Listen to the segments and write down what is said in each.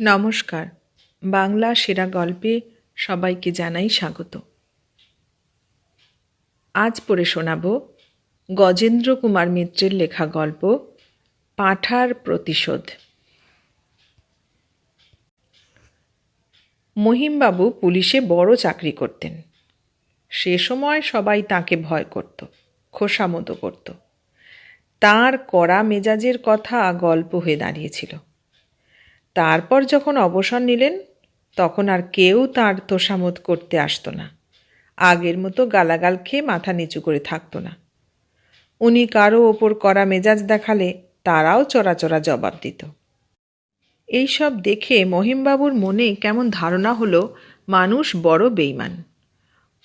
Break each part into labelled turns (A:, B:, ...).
A: নমস্কার। বাংলা সেরা গল্পে সবাইকে জানাই স্বাগত। আজ পড়ে শোনাব গজেন্দ্র কুমার মিত্রের লেখা গল্প, পাঠার প্রতিশোধ। মহিমবাবু পুলিশে বড় চাকরি করতেন। সে সময় সবাই তাকে ভয় করত, খোসামতো করত। তার কড়া মেজাজের কথা গল্প হয়ে দাঁড়িয়েছিল। তারপর যখন অবসর নিলেন, তখন আর কেউ তার তোষামত করতে আসতো না। আগের মতো গালাগাল খেয়ে মাথা নিচু করে থাকতো না। উনি কারও ওপর করা মেজাজ দেখালে তারাও চড়াচড়া জবাব দিত। এইসব দেখে মহিমবাবুর মনে কেমন ধারণা হলো, মানুষ বড় বেইমান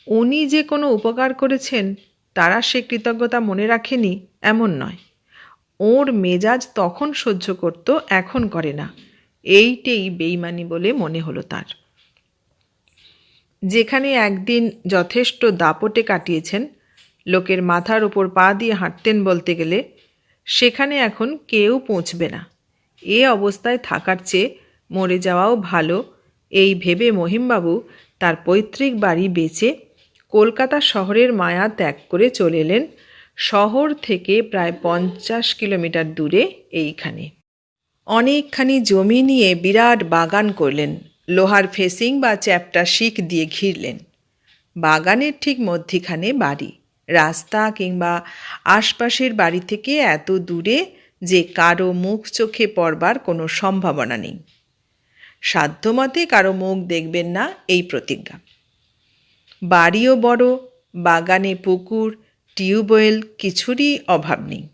A: উনি যে কোনো উপকার করেছেন, তারা সে কৃতজ্ঞতা মনে রাখেনি, এমন নয়। ওর মেজাজ তখন সহ্য করত, এখন করে না। এইটেই বেইমানি বলে মনে হলো তার। যেখানে একদিন যথেষ্ট দাপটে কাটিয়েছেন, লোকের মাথার ওপর পা দিয়ে হাঁটতেন বলতে গেলে, সেখানে এখন কেউ পৌঁছবে না। এ অবস্থায় থাকার চেয়ে মরে যাওয়াও ভালো, এই ভেবে মহিমবাবু তার পৈতৃক বাড়ি বেচে কলকাতা শহরের মায়া ত্যাগ করে চলে এলেন, শহর থেকে প্রায় পঞ্চাশ কিলোমিটার দূরে এইখানে। অনেকখানি জমি নিয়ে বিরাট বাগান করলেন। লোহার ফেসিং বা চ্যাপটা শিক দিয়ে ঘিরলেন। বাগানের ঠিক মধ্যিখানে বাড়ি। রাস্তা কিংবা আশপাশের বাড়ি থেকে এত দূরে যে কারও মুখ চোখে পড়বার কোনো সম্ভাবনা নেই। সাধ্যমতে কারও মুখ দেখবেন না এই প্রতিজ্ঞা। বাড়িও বড়, বাগানে পুকুর, টিউবওয়েল, কিছুরই অভাব নেই।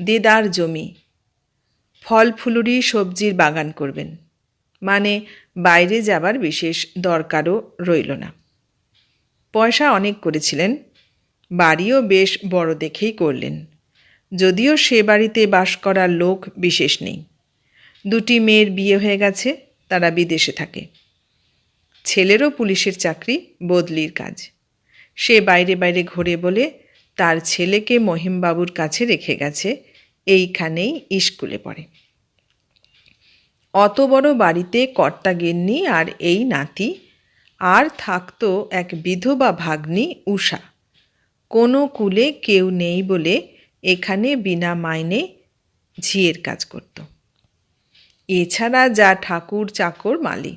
A: দেদার জমি ফল ফুলুরি সবজির বাগান করবেন। মানে বাইরে যাবার বিশেষ দরকারও রইল না। পয়সা অনেক করেছিলেন, বাড়িও বেশ বড় দেখেই করলেন। যদিও সে বাড়িতে বাস করার লোক বিশেষ নেই। দুটি মেয়ের বিয়ে হয়ে গেছে, তারা বিদেশে থাকে। ছেলেরও পুলিশের চাকরি বদলির কাজ। সে বাইরে বাইরে ঘোরে বলে, তার ছেলেকে মহিমবাবুর কাছে রেখে গেছে, এইখানেই স্কুলে পড়ে। অত বড় বাড়িতে কর্তা গেননি আর এই নাতি, আর থাকতো এক বিধবা ভাগ্নি উষা কোনো কুলে কেউ নেই বলে এখানে বিনা মাইনে ঝিয়ের কাজ করত। এছাড়া যা ঠাকুর চাকর মালি।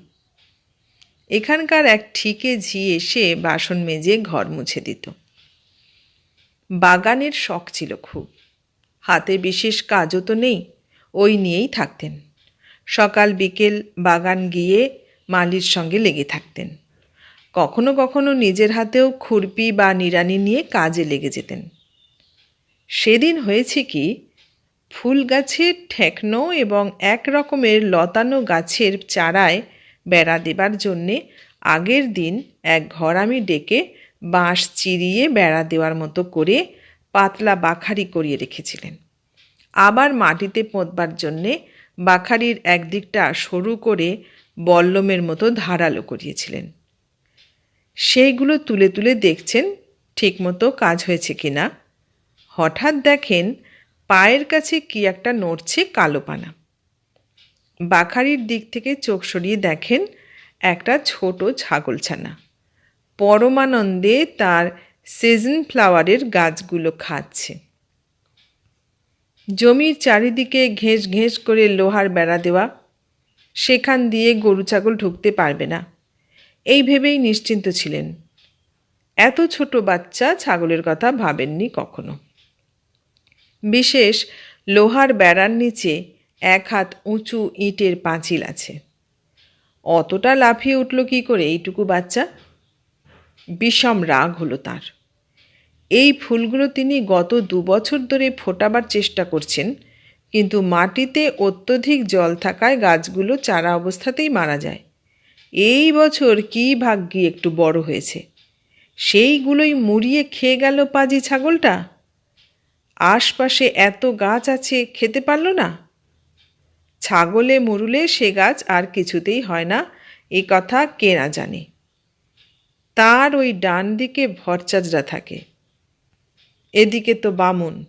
A: এখানকার এক ঠিকে ঝি এসে বাসন মেজে ঘর মুছে দিত। বাগানের শখ ছিল খুব। হাতে বিশেষ কাজও তো নেই, ওই নিয়েই থাকতেন। সকাল বিকেল বাগান গিয়ে মালির সঙ্গে লেগে থাকতেন। কখনো কখনো নিজের হাতেও খুরপি বা নিরানি নিয়ে কাজে লেগে যেতেন। সেদিন হয়েছে কি, ফুল গাছের ঠেকনো এবং এক রকমের লতানো গাছের চারায় বেড়া দেবার জন্যে আগের দিন এক ঘরামি ডেকে বাঁশ চিরিয়ে বেড়া দেওয়ার মতো করে পাতলা বাখারি করিয়ে রেখেছিলেন। আবার মাটিতে পোঁতবার জন্যে বাখারির একদিকটা সরু করে বল্লমের মতো ধারালো করিয়েছিলেন। সেইগুলো তুলে তুলে দেখছেন ঠিকমতো কাজ হয়েছে কি না হঠাৎ দেখেন পায়ের কাছে কি একটা নড়ছে কালো পানা। বাখারির দিক থেকে চোখ সরিয়ে দেখেন একটা ছোট ছাগলছানা। পরমানন্দে তার সিজন ফ্লাওয়ারের গাছগুলো খাচ্ছে। জমির চারিদিকে ঘেঁস ঘেঁস করে লোহার বেড়া দেওয়া, সেখান দিয়ে গরু ছাগল ঢুকতে পারবে না। এই ভেবেই নিশ্চিন্ত ছিলেন। এত ছোট বাচ্চা ছাগলের কথা ভাবেননি কখনো। বিশেষ লোহার বেড়ার নিচে এক হাত উঁচু ইটের পাঁচিল আছে। অতটা লাফিয়ে উঠল কি করে এইটুকু বাচ্চা? বিষম রাগ হলো তার। এই ফুলগুলো তিনি গত দু বছর ধরে ফোটাবার চেষ্টা করছেন, কিন্তু মাটিতে অত্যধিক জল থাকায় গাছগুলো চারা অবস্থাতেই মারা যায়। এই বছর কী ভাগ্যি একটু বড় হয়েছে। সেইগুলোই মুড়িয়ে খেয়ে গেল পাজি ছাগলটা। আশপাশে এত গাছ আছে, খেতে পারল না। ছাগলে মুরুলে সে গাছ আর কিছুতেই হয় না, এ কথা কে না জানে। তার ওই ডান দিকে ভরচাজরা থাকে। এদিকে তো বামুন,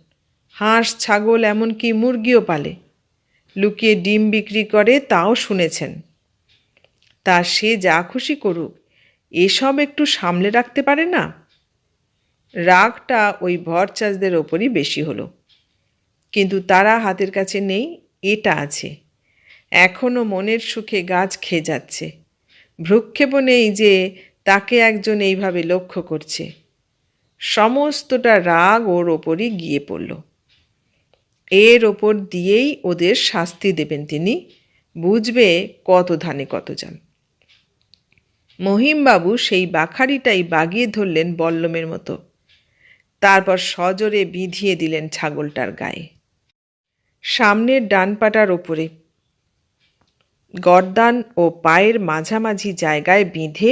A: হাঁস, ছাগল, এমনকি মুরগিও পালে। লুকিয়ে ডিম বিক্রি করে তাও শুনেছেন। তা সে যা খুশি করুক, এসব একটু সামলে রাখতে পারে না? রাগটা ওই ভরচাষদের ওপরই বেশি হলো। কিন্তু তারা হাতের কাছে নেই, এটা আছে। এখনও মনের সুখে গাছ খেয়ে যাচ্ছে। ভ্রুক্ষেপও নেই যে তাকে একজন এইভাবে লক্ষ্য করছে। সমস্তটা রাগ ওর ওপরই গিয়ে পড়ল। এর ওপর দিয়েই ওদের শাস্তি দেবেন তিনি। বুঝবে কত ধানে কত যান মহিমবাবু সেই বাখারিটাই বাগিয়ে ধরলেন বল্লমের মতো। তারপর সজোরে বিধিয়ে দিলেন ছাগলটার গায়ে। সামনের ডান পাটার ওপরে গর্দান ও পায়ের মাঝামাঝি জায়গায় বিঁধে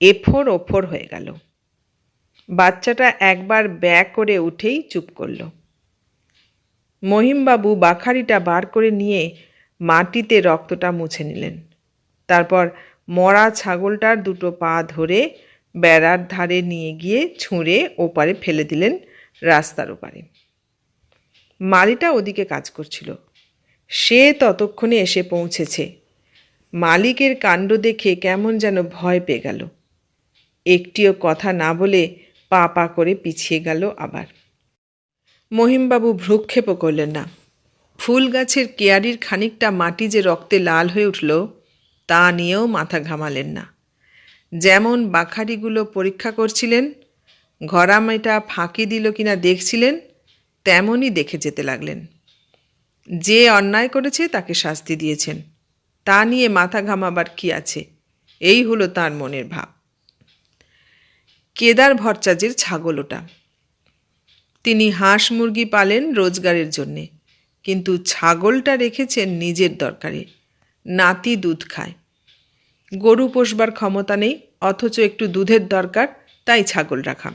A: এফোর ওফোর হয়ে গেল। বাচ্চাটা একবার ব্যাক করে উঠেই চুপ করল। মহিমবাবু বাখারিটা বার করে নিয়ে মাটিতে রক্তটা মুছে নিলেন। তারপর মরা ছাগলটার দুটো পা ধরে বেড়ার ধারে নিয়ে গিয়ে ছুঁড়ে ওপারে ফেলে দিলেন রাস্তার ওপারে। মালিটা ওদিকে কাজ করছিল। সে ততক্ষণে এসে পৌঁছেছে। মালিকের কাণ্ড দেখে কেমন যেন ভয় পেয়ে গেল। একটিও কথা না বলে পা পা করে পিছিয়ে গেল আবার। মহিমবাবু ভ্রুক্ষেপও করলেন না। ফুল গাছের কেয়ারির খানিকটা মাটি যে রক্তে লাল হয়ে উঠল, তা নিয়েও মাথা ঘামালেন না। যেমন বাখারিগুলো পরীক্ষা করছিলেন, ঘরামেটা ফাঁকি দিল কিনা দেখছিলেন, তেমনই দেখে যেতে লাগলেন। যে অন্যায় করেছে তাকে শাস্তি দিয়েছেন। তা নিয়ে মাথা ঘামাবার কি আছে? এই হলো তার মনের ভাব। কেদার ভট্টাচার্যের ছাগল ওটা। তিনি হাঁস মুরগি পালেন রোজগারের জন্যে, কিন্তু ছাগলটা রেখেছেন নিজের দরকারে, নাতি দুধ খায়। গরু পোষবার ক্ষমতা নেই, অথচ একটু দুধের দরকার, তাই ছাগল রাখা।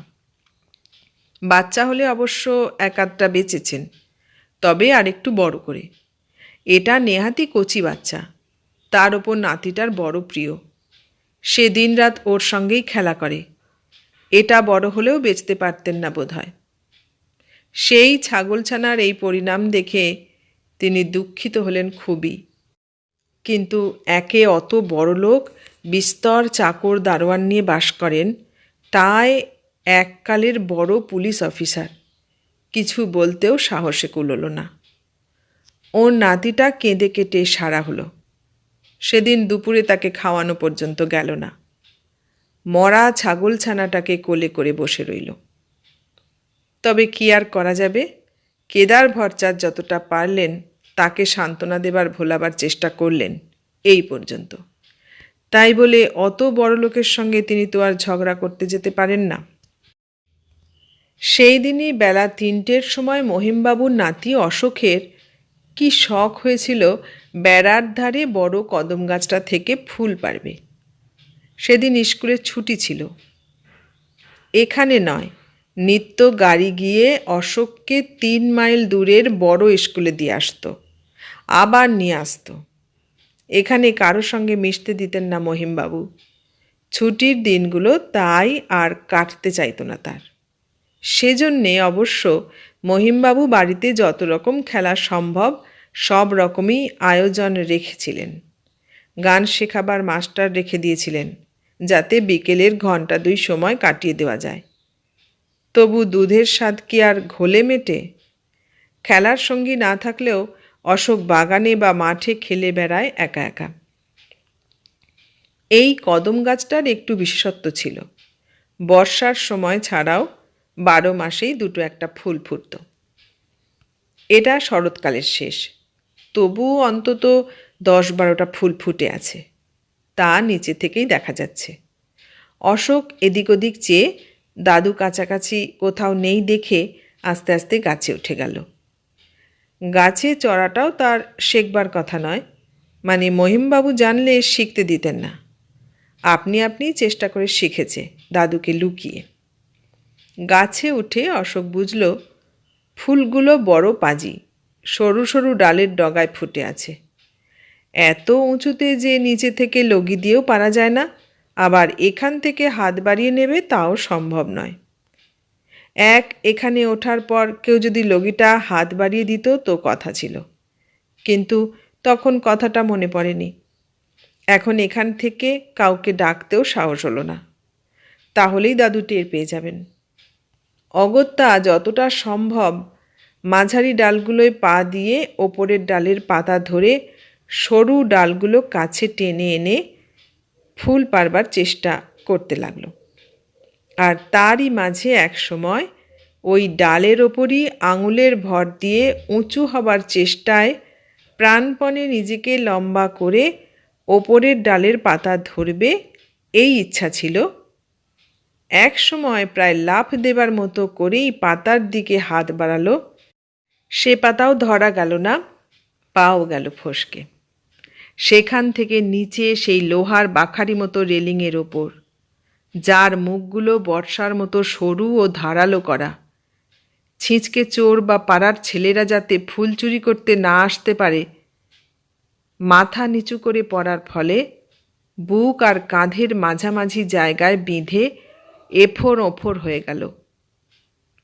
A: বাচ্চা হলে অবশ্য এক আধটা বেঁচেছেন, তবে আর একটু বড় করে। এটা নেহাতি কচি বাচ্চা, তার ওপর নাতিটার বড় প্রিয়। সে দিনরাত ওর সঙ্গেই খেলা করে। এটা বড় হলেও বেচতে পারতেন না বোধ হয় সেই ছাগলছানার এই পরিণাম দেখে তিনি দুঃখিত হলেন খুবই। কিন্তু একে অত বড় লোক বিস্তর চাকর দারোয়ান নিয়ে বাস করেন, তাই এককালের বড় পুলিশ অফিসার। কিছু বলতেও সাহসে কুলোলো না। ওর নাতিটা কেঁদে কেটে সারা হলো। সেদিন দুপুরে তাকে খাওয়ানো পর্যন্ত গেল না। মরা ছাগলছানাটাকে কোলে করে বসে রইল। তবে কি আর করা যাবে? কেদার ভরচার যতটা পারলেন তাকে সান্ত্বনা দেবার, ভোলাবার চেষ্টা করলেন এই পর্যন্ত। তাই বলে অত বড় লোকের সঙ্গে তিনি তো আর ঝগড়া করতে যেতে পারেন না। সেই দিনই বেলা তিনটের সময় মহিমবাবুর নাতি অশোকের কি শখ হয়েছিল, বেড়ার ধারে বড় কদম গাছটা থেকে ফুল পারবে সেদিন স্কুলের ছুটি ছিল। এখানে নয়, নিত্য গাড়ি গিয়ে অশোককে তিন মাইল দূরের বড় স্কুলে দিয়ে আসতো, আবার নিয়ে আসতো। এখানে কারও সঙ্গে মিশতে দিতেন না মহিমবাবু। ছুটির দিনগুলো তাই আর কাটতে চাইতো না তার। সেজন্যে অবশ্য মহিমবাবু বাড়িতে যত রকম খেলা সম্ভব সব রকমই আয়োজন রেখেছিলেন। গান শেখাবার মাস্টার রেখে দিয়েছিলেন। যাতে বিকেলের ঘণ্টা দুই সময় কাটিয়ে দেওয়া যায়। তবু দুধের স্বাদ কি আর ঘোলে মেটে? খেলার সঙ্গী না থাকলেও অশোক বাগানে বা মাঠে খেলে বেড়ায় একা একা। এই কদম গাছটার একটু বিশেষত্ব ছিল। বর্ষার সময় ছাড়াও বারো মাসেই দুটো একটা ফুল ফুটত। এটা শরৎকালের শেষ। তবুও অন্তত দশ বারোটা ফুল ফুটে আছে। তা নিচে থেকেই দেখা যাচ্ছে। অশোক এদিক ওদিক চেয়ে দাদু কাছাকাছি কোথাও নেই দেখে আস্তে আস্তে গাছে উঠে গেল। গাছে চড়াটাও তার শেখবার কথা নয় মানে মহিমবাবু জানলে শিখতে দিতেন না। আপনি আপনি চেষ্টা করে শিখেছে দাদুকে লুকিয়ে। গাছে উঠে অশোক বুঝল, ফুলগুলো বড় পাজি, সরু সরু ডালের ডগায় ফুটে আছে। এত উঁচুতে যে নিচে থেকে লগি দিয়েও পারা যায় না, আবার এখান থেকে হাত বাড়িয়ে নেবে তাও সম্ভব নয়। এক, এখানে ওঠার পর কেউ যদি লগিটা হাত বাড়িয়ে দিত তো কথা ছিল। কিন্তু তখন কথাটা মনে পড়েনি। এখন এখান থেকে কাউকে ডাকতেও সাহস হলো না। তাহলেই দাদু টের পেয়ে যাবেন। অগত্যা যতটা সম্ভব মাঝারি ডালগুলোয় পা দিয়ে ওপরের ডালের পাতা ধরে সরু ডালগুলো কাছে টেনে এনে ফুল পারবার চেষ্টা করতে লাগল। আর তারই মাঝে এক সময় ওই ডালের ওপরই আঙুলের ভর দিয়ে উঁচু হবার চেষ্টায় প্রাণপণে নিজেকে লম্বা করে ওপরের ডালের পাতা ধরবে এই ইচ্ছা ছিল। এক সময় প্রায় লাফ দেবার মতো করেই পাতার দিকে হাত বাড়ালো। সে পাতাও ধরা গেল না, পাও গেল ফসকে। সেখান থেকে নিচে সেই লোহার বাখারি মতো রেলিংয়ের ওপর, যার মুখগুলো বর্ষার মতো সরু ও ধারালো করা। ছিঁচকে চোর বা পাড়ার ছেলেরা যাতে ফুল চুরি করতে না আসতে পারে, মাথা নিচু করে পড়ার ফলে বুক আর কাঁধের মাঝামাঝি জায়গায় বিঁধে এফোর ওফোর হয়ে গেল।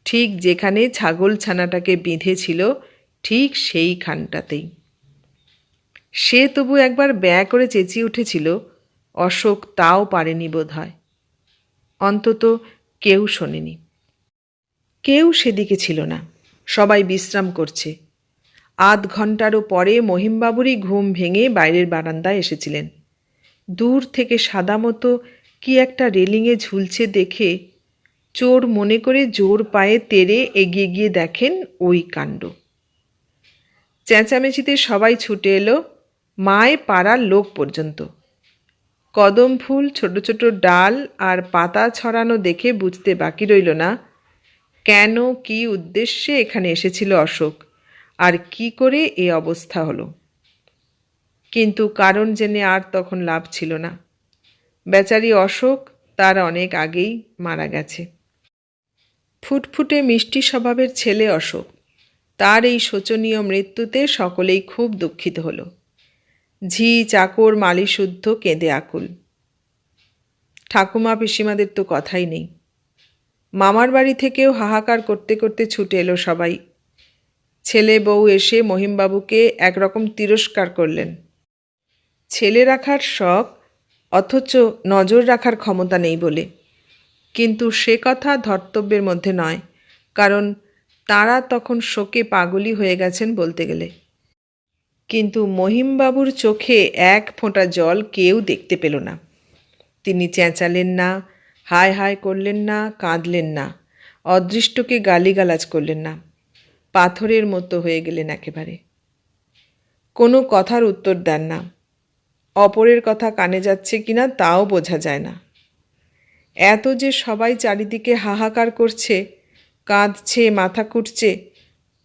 A: ঠিক যেখানে ছাগল ছানাটাকে বিঁধেছিল, ঠিক সেইখানটাতেই। সে তবু একবার ব্যয় করে চেঁচিয়ে উঠেছিল, অশোক তাও পারেনি বোধ হয় অন্তত কেউ শোনেনি। কেউ সেদিকে ছিল না, সবাই বিশ্রাম করছে। আধ ঘন্টারও পরে মহিমবাবুরই ঘুম ভেঙে বাইরের বারান্দায় এসেছিলেন। দূর থেকে সাদা মতো কি একটা রেলিংয়ে ঝুলছে দেখে চোর মনে করে জোর পায়ে তেরে এগিয়ে গিয়ে দেখেন ওই কাণ্ড। চেঁচামেচিতে সবাই ছুটে এলো মায় পাড়ার লোক পর্যন্ত। কদম ফুল, ছোট ছোট ডাল আর পাতা ছড়ানো দেখে বুঝতে বাকি রইল না, কেন, কি উদ্দেশ্যে এখানে এসেছিল অশোক, আর কি করে এ অবস্থা হলো। কিন্তু কারণ জেনে আর তখন লাভ ছিল না। বেচারি অশোক তার অনেক আগেই মারা গেছে। ফুটফুটে মিষ্টি স্বভাবের ছেলে অশোক, তার এই শোচনীয় মৃত্যুতে সকলেই খুব দুঃখিত হলো। ঝি চাকর মালি শুদ্ধ কেঁদে আকুল। ঠাকুমা পিসিমাদের তো কথাই নেই। মামার বাড়ি থেকেও হাহাকার করতে করতে ছুটে এলো সবাই। ছেলে বউ এসে মহিমবাবুকে একরকম তিরস্কার করলেন। ছেলে রাখার শখ, অথচ নজর রাখার ক্ষমতা নেই বলে। কিন্তু সে কথা ধর্তব্যের মধ্যে নয়, কারণ তারা তখন শোকে পাগলি হয়ে গেছেন বলতে গেলে। কিন্তু মহিমবাবুর চোখে এক ফোঁটা জল কেউ দেখতে পেল না। তিনি চেঁচালেন না, হায় হায় করলেন না, কাঁদলেন না, অদৃষ্টকে গালিগালাজ করলেন না, পাথরের মতো হয়ে গেলেন একেবারে। কোনো কথার উত্তর দেন না, অপরের কথা কানে যাচ্ছে কিনা তাও বোঝা যায় না। এত যে সবাই চারিদিকে হাহাকার করছে, কাঁদছে, মাথা কুটছে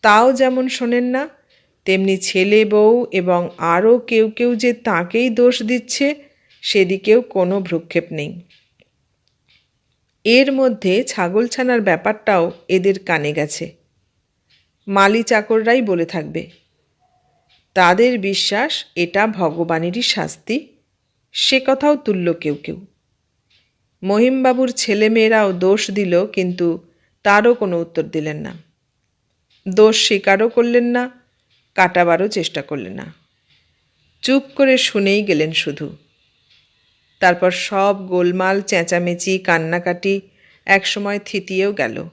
A: তাও যেমন শোনেন না তেমনি ছেলে বউ এবং আরও কেউ কেউ যে তাকেই দোষ দিচ্ছে, সেদিকেও কোনো ভ্রুক্ষেপ নেই। এর মধ্যে ছাগলছানার ব্যাপারটাও এদের কানে গেছে। মালি চাকররাই বলে থাকবে। তাদের বিশ্বাস, এটা ভগবানেরই শাস্তি, সে কথাও তুলল কেউ কেউ। মহিমবাবুর ছেলেমেয়েরাও দোষ দিল, কিন্তু তারও কোনো উত্তর দিলেন না। দোষ স্বীকারও করলেন না কাটাবারও চেষ্টা করলেন না। চুপ করে শুনেই গেলেন শুধু। তারপর সব গোলমাল, চেঁচামেচি, কান্নাকাটি একসময় থিতিয়েও গেল।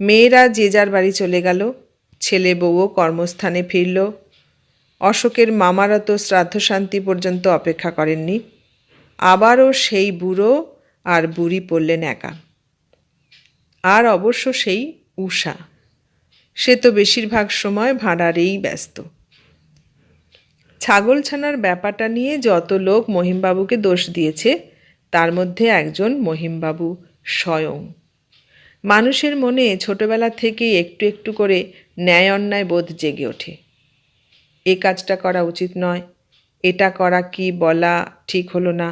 A: মেয়েরা যে যার বাড়ি চলে গেল, ছেলে বউও কর্মস্থানে ফিরল। অশোকের মামারা তো শ্রাদ্ধশান্তি পর্যন্ত অপেক্ষা করেননি। আবারও সেই বুড়ো আর বুড়ি পড়লেন একা। আর অবশ্য সেই উষা সে তো বেশিরভাগ সময় ভাঁড়ারেই ব্যস্ত। ছাগল ছানার ব্যাপারটা নিয়ে যত লোক মহিমবাবুকে দোষ দিয়েছে, তার মধ্যে একজন মহিমবাবু স্বয়ং। মানুষের মনে ছোটবেলা থেকেই একটু একটু করে ন্যায় অন্যায় বোধ জেগে ওঠে। এ কাজটা করা উচিত নয়, এটা করা কি বলা ঠিক হলো না,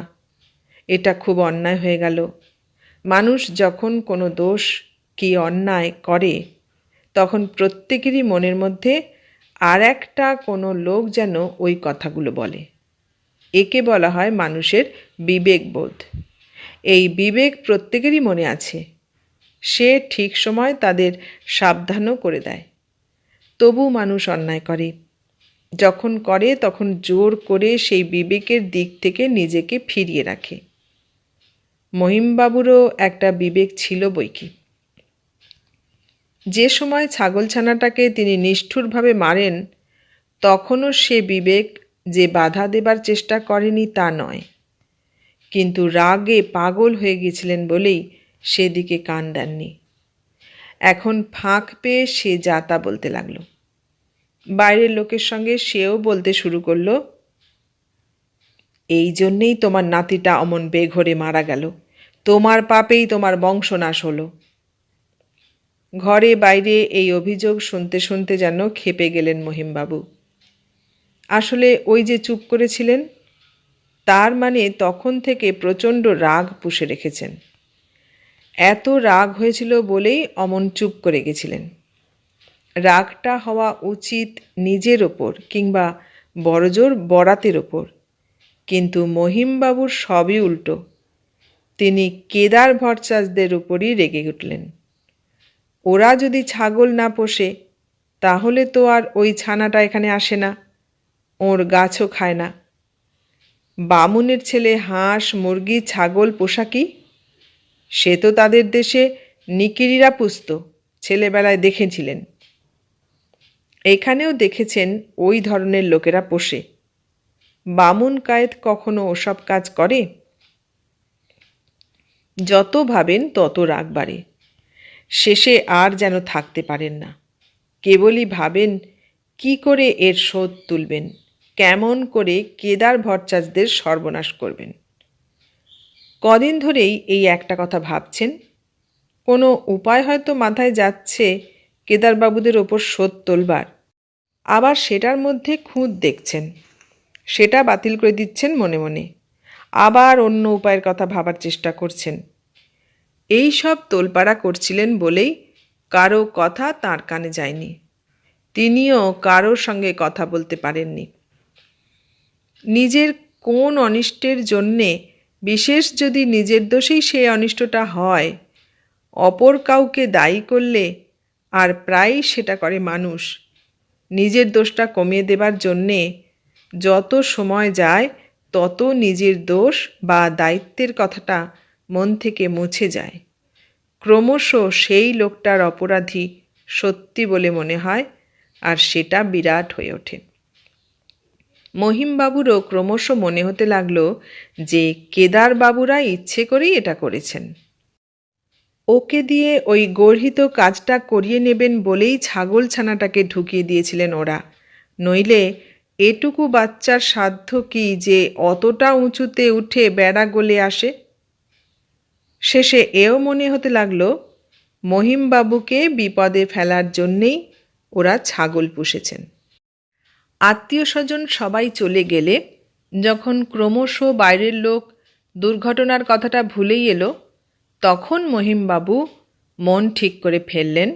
A: এটা খুব অন্যায় হয়ে গেল। মানুষ যখন কোনো দোষ কি অন্যায় করে তখন প্রত্যেকেরই মনের মধ্যে আর একটা কোনো লোক যেন ওই কথাগুলো বলে। একে বলা হয় মানুষের বিবেকবোধ। এই বিবেক প্রত্যেকেরই মনে আছে। সে ঠিক সময় তাদের সাবধানও করে দেয়। তবু মানুষ অন্যায় করে। যখন করে, তখন জোর করে সেই বিবেকের দিক থেকে নিজেকে ফিরিয়ে রাখে। মহিমবাবুরও একটা বিবেক ছিল বইকি। যে সময় ছাগলছানাটাকে তিনি নিষ্ঠুরভাবে মারেন, তখনও সে বিবেক যে বাধা দেবার চেষ্টা করেনি তা নয়। কিন্তু রাগে পাগল হয়ে গেছিলেন বলেই সেদিকে কান দেননি। এখন ফাঁক পেয়ে সে যা তা বলতে লাগল। বাইরের লোকের সঙ্গে সেও বলতে শুরু করল, এই জন্যেই তোমার নাতিটা অমন বেঘরে মারা গেল। তোমার পাপেই তোমার বংশনাশ হলো। ঘরে বাইরে এই অভিযোগ শুনতে শুনতে যেন খেপে গেলেন মহিমবাবু। আসলে ওই যে চুপ করেছিলেন, তার মানে তখন থেকে প্রচণ্ড রাগ পুষে রেখেছেন। এত রাগ হয়েছিল বলেই অমন চুপ করে গেছিলেন। রাগটা হওয়া উচিত নিজের ওপর কিংবা বড়জোর বরাতের ওপর। কিন্তু মহিমবাবুর সবই উল্টো। তিনি কেদার ভরচাজদের উপরই রেগে উঠলেন। ওরা যদি ছাগল না পোষে, তাহলে তো আর ওই ছানাটা এখানে আসে না, ওর গাছও খায় না। বামুনের ছেলে হাঁস, মুরগি, ছাগল পোষা কি? সে তো তাদের দেশে নিকিরিরা পুষত, ছেলেবেলায় দেখেছিলেন। এখানেও দেখেছেন ওই ধরনের লোকেরা পোষে। বামুন কায়েত কখনো ওসব কাজ করে? যত ভাবেন তত রাগ বাড়ে। শেষে আর যেন থাকতে পারেন না। কেবলই ভাবেন, কি করে এর শোধ তুলবেন? কেমন করে কেদার ভট্টাচার্যদের সর্বনাশ করবেন? কদিন ধরেই এই একটা কথা ভাবছেন। কোনো উপায় হয়তো মাথায় যাচ্ছে কেদারবাবুদের ওপর শোধ তোলবার। আবার সেটার মধ্যে খুঁত দেখছেন। সেটা বাতিল করে দিচ্ছেন মনে মনে। আবার অন্য উপায়ের কথা ভাবার চেষ্টা করছেন। এই সব তোলপাড়া করছিলেন বলেই কারও কথা তার কানে যায়নি। তিনিও কারোর সঙ্গে কথা বলতে পারেননি। নিজের কোন অনিষ্টের জন্যে, বিশেষ যদি নিজের দোষেই সেই অনিষ্টটা হয়, অপর কাউকে দায়ী করলে আর প্রায়ই সেটা করে মানুষ। নিজের দোষটা কমিয়ে দেবার জন্যে যত সময় যায়, তত নিজের দোষ বা দায়িত্বের কথাটা মন থেকে মুছে যায়। ক্রমশ সেই লোকটার অপরাধী সত্যি বলে মনে হয়, আর সেটা বিরাট হয়ে ওঠে। মহিমবাবুরও ক্রমশ মনে হতে লাগল যে কেদারবাবুরা ইচ্ছে করেই এটা করেছেন। ওকে দিয়ে ওই গর্হিত কাজটা করিয়ে নেবেন বলেই ছাগল ছানাটাকে ঢুকিয়ে দিয়েছিলেন ওরা। নইলে এটুকু বাচ্চার সাধ্য কি যে অতটা উঁচুতে উঠে বেড়া গলে আসে? শেষে এও মনে হতে লাগল, মহিমবাবুকে বিপদে ফেলার জন্যেই ওরা ছাগল পুষেছেন। আত্মীয় স্বজন সবাই চলে গেলে, যখন ক্রমশ বাইরের লোক দুর্ঘটনার কথাটা ভুলেই এলো, তখন মহিমবাবু মন ঠিক করে ফেললেন,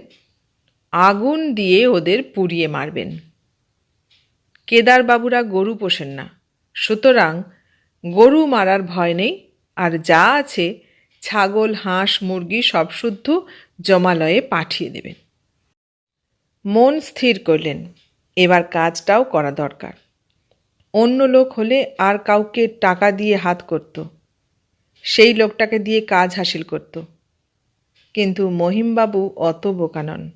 A: আগুন দিয়ে ওদের পুড়িয়ে মারবেন। কেদারবাবুরা গরু পোষেন না, সুতরাং গরু মারার ভয় নেই, আর যা আছে ছাগল, হাঁস, মুরগি সব শুদ্ধ জমালয়ে পাঠিয়ে দেবেন। মন স্থির করলেন, এবার কাজটাও করা দরকার। অন্য লোক হলে আর কাউকে টাকা দিয়ে হাত করত, সেই লোকটাকে দিয়ে কাজ হাসিল করত। কিন্তু মহিমবাবু অত বোকা নন।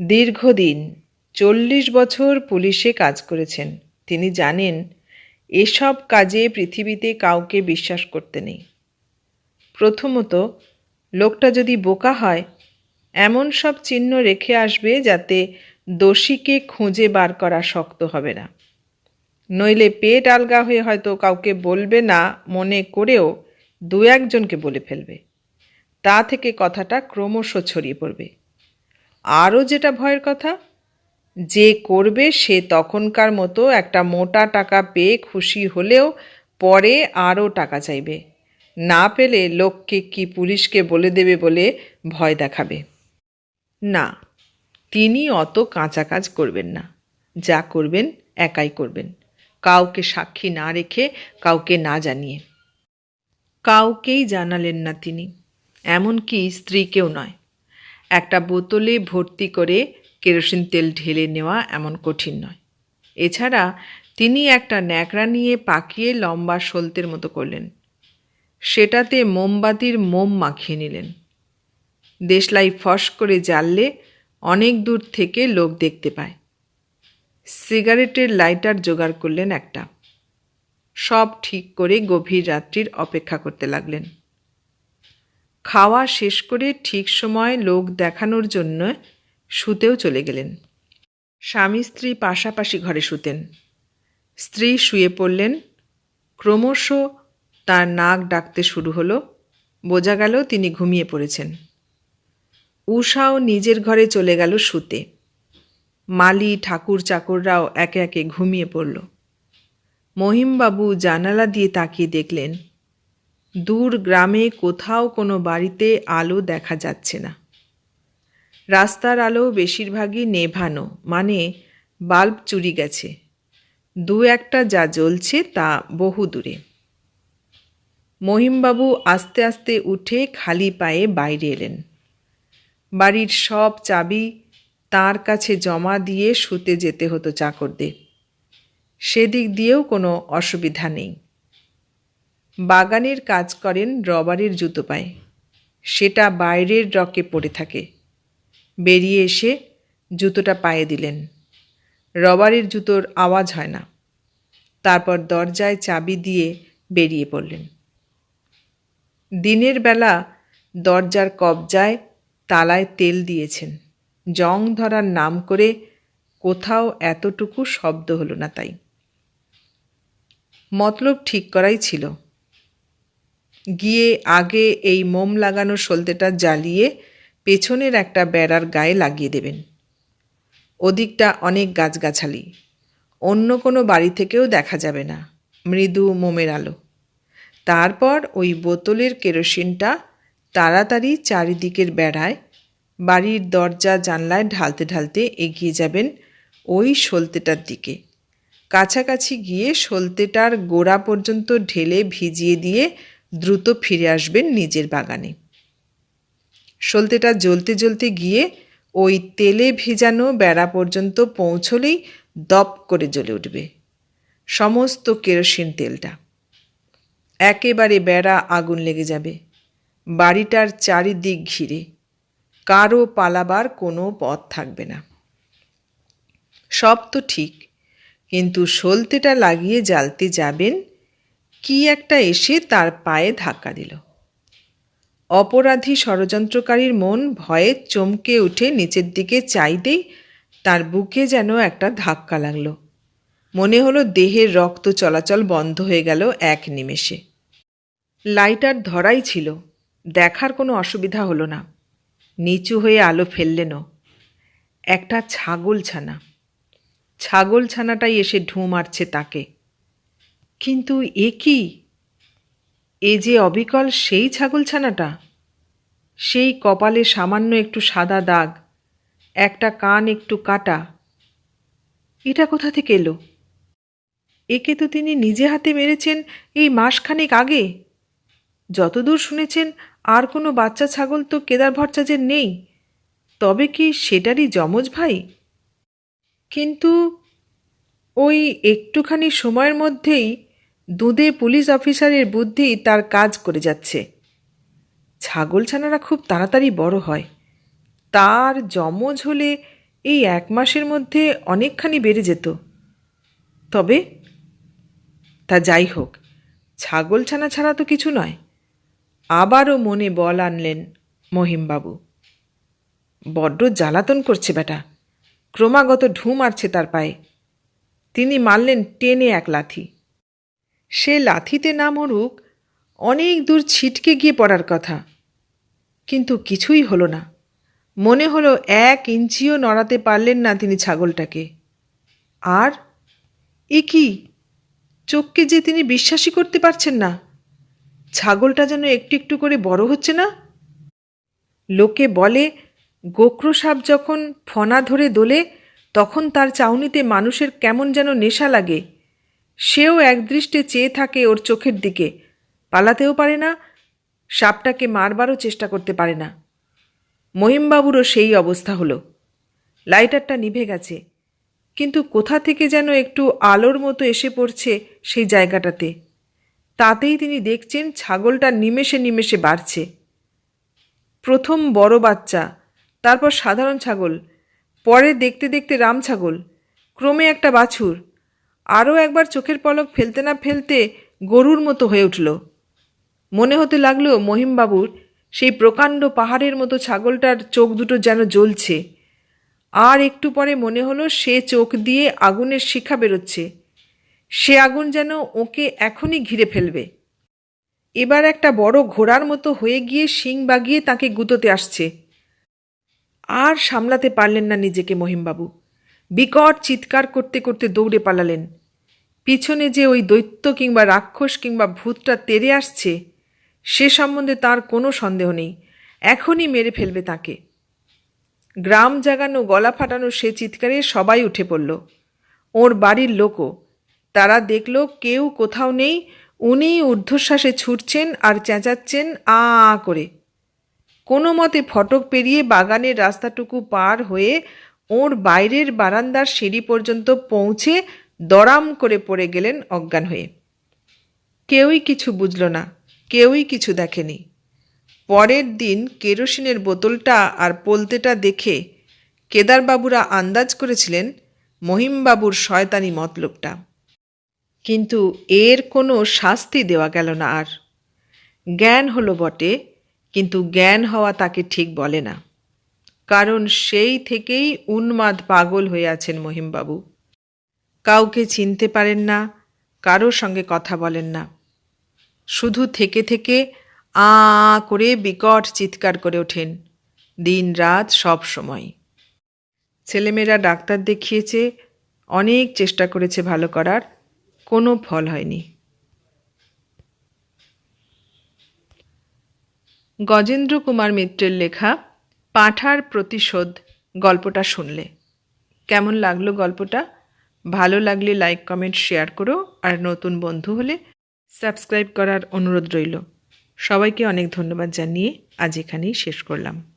A: দীর্ঘদিন চল্লিশ বছর পুলিশে কাজ করেছেন, তিনি জানেন, এসব কাজে পৃথিবীতে কাউকে বিশ্বাস করতে নেই। প্রথমত, লোকটা যদি বোকা হয়, এমন সব চিহ্ন রেখে আসবে যাতে দোষীকে খুঁজে বার করা শক্ত হবে না। নইলে পেট আলগা হয়ে হয়তো কাউকে বলবে না, মনে করেও দু একজনকে বলে ফেলবে। তা থেকে কথাটা ক্রমশ ছড়িয়ে পড়বে। আরও যেটা ভয়ের কথা, যে করবে সে তখনকার মতো একটা মোটা টাকা পেয়ে খুশি হলেও পরে আরও টাকা চাইবে। না পেলে লোককে কি পুলিশকে বলে দেবে বলে ভয় দেখাবে? না, তিনি অত কাঁচা কাজ করবেন না। যা করবেন, একাই করবেন। কাউকে সাক্ষী না রেখে, কাউকে না জানিয়ে। কাউকেই জানালেন না তিনি। এমনকি স্ত্রীকেও নয়। একটা বোতলে ভর্তি করে কেরোসিন তেল ঢেলে নেওয়া এমন কঠিন নয়। এছাড়া তিনি একটা ন্যাকড়া নিয়ে পাকিয়ে লম্বা সলতের মতো করলেন। সেটাতে মোমবাতির মোম মাখিয়ে নিলেন। দেশলাই ফস করে জ্বাললে অনেক দূর থেকে লোক দেখতে পায়। সিগারেটের লাইটার জোগাড় করলেন একটা। সব ঠিক করে গভীর রাত্রির অপেক্ষা করতে লাগলেন। খাওয়া শেষ করে ঠিক সময় লোক দেখানোর জন্য শুতেও চলে গেলেন। স্বামী স্ত্রী পাশাপাশি ঘরে শুতেন। স্ত্রী শুয়ে পড়লেন। ক্রমশ তার নাক ডাকতে শুরু হলো। বোঝা গেল তিনি ঘুমিয়ে পড়েছেন। উষাও নিজের ঘরে চলে গেল শুতে। মালি, ঠাকুর, চাকররাও একে একে ঘুমিয়ে পড়ল। মহিমবাবু জানালা দিয়ে তাকিয়ে দেখলেন, দূর গ্রামে কোথাও কোনো বাড়িতে আলো দেখা যাচ্ছে না। রাস্তার আলো বেশিরভাগই নেভানো মানে বাল্ব চুরি গেছে। দু একটা যা জ্বলছে তা বহু দূরে মহিমবাবু আস্তে আস্তে উঠে খালি পায়ে বাইরে এলেন। বাড়ির সব চাবি তার কাছে জমা দিয়ে শুতে যেতে হতো চাকরদের। সেদিক দিয়েও কোনো অসুবিধা নেই। বাগানের কাজ করেন রবারের জুতো পায়ে। সেটা বাইরের রকে পড়ে থাকে। বেরিয়ে এসে জুতোটা পায়ে দিলেন। রবারের জুতোর আওয়াজ হয় না। তারপর দরজায় চাবি দিয়ে বেরিয়ে পড়লেন। দিনের বেলা দরজার কবজায় তালায় তেল দিয়েছেন। জং ধরার নাম করে কোথাও এতটুকু শব্দ হলো না তাই। মতলব ঠিক করাই ছিল। গিয়ে আগে এই মোম লাগানো সলতেটা জ্বালিয়ে পেছনের একটা বেড়ার গায়ে লাগিয়ে দেবেন। ওদিকটা অনেক গাছগাছালি। অন্য কোনো বাড়ি থেকেও দেখা যাবে না। মৃদু মোমের আলো। তারপর ওই বোতলের কেরোসিনটা তাড়াতাড়ি চারিদিকের বেড়ায় বাড়ির দরজা জানলায় ঢালতে ঢালতে এগিয়ে যাবেন ওই সলতেটার দিকে। কাছাকাছি গিয়ে সলতেটার গোড়া পর্যন্ত ঢেলে ভিজিয়ে দিয়ে দ্রুত ফিরে আসবেন নিজের বাগানে। সলতেটা জ্বলতে জ্বলতে গিয়ে ওই তেলে ভিজানো বেড়া পর্যন্ত পৌঁছলেই দপ করে জ্বলে উঠবে। সমস্ত কেরোসিন তেলটা। একেবারে বেড়া আগুন লেগে যাবে। বাড়িটার চারিদিক ঘিরে। কারও পালাবার কোনো পথ থাকবে না। সব তো ঠিক, কিন্তু সলতেটা লাগিয়ে জ্বালতে যাবেন, কি একটা এসে তার পায়ে ধাক্কা দিল। অপরাধী ষড়যন্ত্রকারীর মন ভয়ে চমকে উঠে নিচের দিকে চাইতেই তার বুকে যেন একটা ধাক্কা লাগল। মনে হলো দেহের রক্ত চলাচল বন্ধ হয়ে গেল এক নিমেষে। লাইটার ধরাই ছিল, দেখার কোনো অসুবিধা হলো না। নিচু হয়ে আলো ফেললেনও একটা ছাগল ছানা ছাগল ছানাটাই এসে ঢু মারছে তাকে। কিন্তু এ কি? এ যে অবিকল সেই ছাগল ছানাটা সেই কপালে সামান্য একটু সাদা দাগ, একটা কান একটু কাটা। এটা কোথা থেকে এলো? একে তো তিনি নিজে হাতে মেরেছেন এই মাসখানেক আগে। যতদূর শুনেছেন, আর কোনো বাচ্চা ছাগল তো কেদার ভট্টাচার্যের নেই। তবে কি সেটারই যমজ ভাই? কিন্তু ওই একটুখানি সময়ের মধ্যেই দুধে পুলিশ অফিসারের বুদ্ধি তার কাজ করে যাচ্ছে। ছাগল ছাগলছানারা খুব তাড়াতাড়ি বড় হয়। তার যমজ হলে এই এক মাসের মধ্যে অনেকখানি বেড়ে যেত। তবে যাই হোক ছাগলছানা ছাড়া তো কিছু নয়। আবারও মনে বল আনলেন মহিমবাবু। বড্ড জ্বালাতন করছে বেটা, ক্রমাগত ঢু মারছে তার পায়ে। তিনি মারলেন টেনে এক লাথি। সে লাথিতে না মরুক, অনেক দূর ছিটকে গিয়ে পড়ার কথা। কিন্তু কিছুই হলো না। মনে হলো এক ইঞ্চিও নড়াতে পারলেন না তিনি ছাগলটাকে। আর এ কি? চোখকে যে তিনি বিশ্বাসই করতে পারছেন না। ছাগলটা যেন একটু একটু করে বড় হচ্ছে না? লোকে বলে, গোক্র সাপ যখন ফনা ধরে দোলে, তখন তার চাউনিতে মানুষের কেমন যেন নেশা লাগে। সেও একদৃষ্টে চেয়ে থাকে ওর চোখের দিকে। পালাতেও পারে না, সাপটাকে মারবারও চেষ্টা করতে পারে না। মহিমবাবুরও সেই অবস্থা হলো। লাইটারটা নিভে গেছে। কিন্তু কোথা থেকে যেন একটু আলোর মতো এসে পড়ছে সেই জায়গাটাতে। তাতেই তিনি দেখছেন ছাগলটা নিমেষে নিমেষে বাড়ছে। প্রথম বড় বাচ্চা, তারপর সাধারণ ছাগল, পরে দেখতে দেখতে রাম ছাগল, ক্রমে একটা বাছুর, আরও একবার চোখের পলক ফেলতে না ফেলতে গরুর মতো হয়ে উঠল। মনে হতে লাগল মহিমবাবুর সেই প্রকাণ্ড পাহাড়ের মতো ছাগলটার চোখ দুটো যেন জ্বলছে। আর একটু পরে মনে হলো সে চোখ দিয়ে আগুনের শিখা বেরোচ্ছে। সে আগুন যেন ওকে এখনই ঘিরে ফেলবে। এবার একটা বড় ঘোড়ার মতো হয়ে গিয়ে শিং বাগিয়ে তাকে গুঁতোতে আসছে। আর সামলাতে পারলেন না নিজেকে মহিমবাবু। বিকট চিৎকার করতে করতে দৌড়ে পালালেন। পিছনে যে ওই দৈত্য কিংবা রাক্ষস কিংবা ভূতটা তেরে আসছে, সে সম্বন্ধে তার কোনো সন্দেহ নেই। এখনই মেরে ফেলবে তাকে। গ্রাম জাগানো গলা ফাটানো সে চিৎকারে সবাই উঠে পড়ল। ওর বাড়ির লোকও। তারা দেখল কেউ কোথাও নেই। উনি ঊর্ধ্বশ্বাসে ছুটছেন আর চেঁচাচ্ছেন আ করে। কোনো মতে ফটক পেরিয়ে বাগানের রাস্তাটুকু পার হয়ে ওর বাইরের বারান্দার সিঁড়ি পর্যন্ত পৌঁছে দরাম করে পড়ে গেলেন অজ্ঞান হয়ে। কেউই কিছু বুঝল না। কেউই কিছু দেখেনি। পরের দিন কেরোসিনের বোতলটা আর পোলতেটা দেখে কেদারবাবুরা আন্দাজ করেছিলেন মহিমবাবুর শয়তানি মতলবটা। কিন্তু এর কোনো শাস্তি দেওয়া গেল না আর। জ্ঞান হলো বটে, কিন্তু জ্ঞান হওয়া তাকে ঠিক বলে না। কারণ সেই থেকেই উন্মাদ পাগল হয়ে আছেন মহিমবাবু। কাউকে চিনতে পারেন না, কারোর সঙ্গে কথা বলেন না। শুধু থেকে থেকে আ করে বিকট চিৎকার করে ওঠেন। দিন রাত সব সময়। ছেলেমেয়েরা ডাক্তার দেখিয়েছে, অনেক চেষ্টা করেছে ভালো করার, কোনো ফল হয়নি। গজেন্দ্র কুমার মিত্রের লেখা, পাঁঠার প্রতিশোধ গল্পটা শুনলে। কেমন লাগল গল্পটা? ভালো লাগলে লাইক, কমেন্ট, শেয়ার করো। আর নতুন বন্ধু হলে সাবস্ক্রাইব করার অনুরোধ রইল। সবাইকে অনেক ধন্যবাদ জানিয়ে আজ এখানেই শেষ করলাম।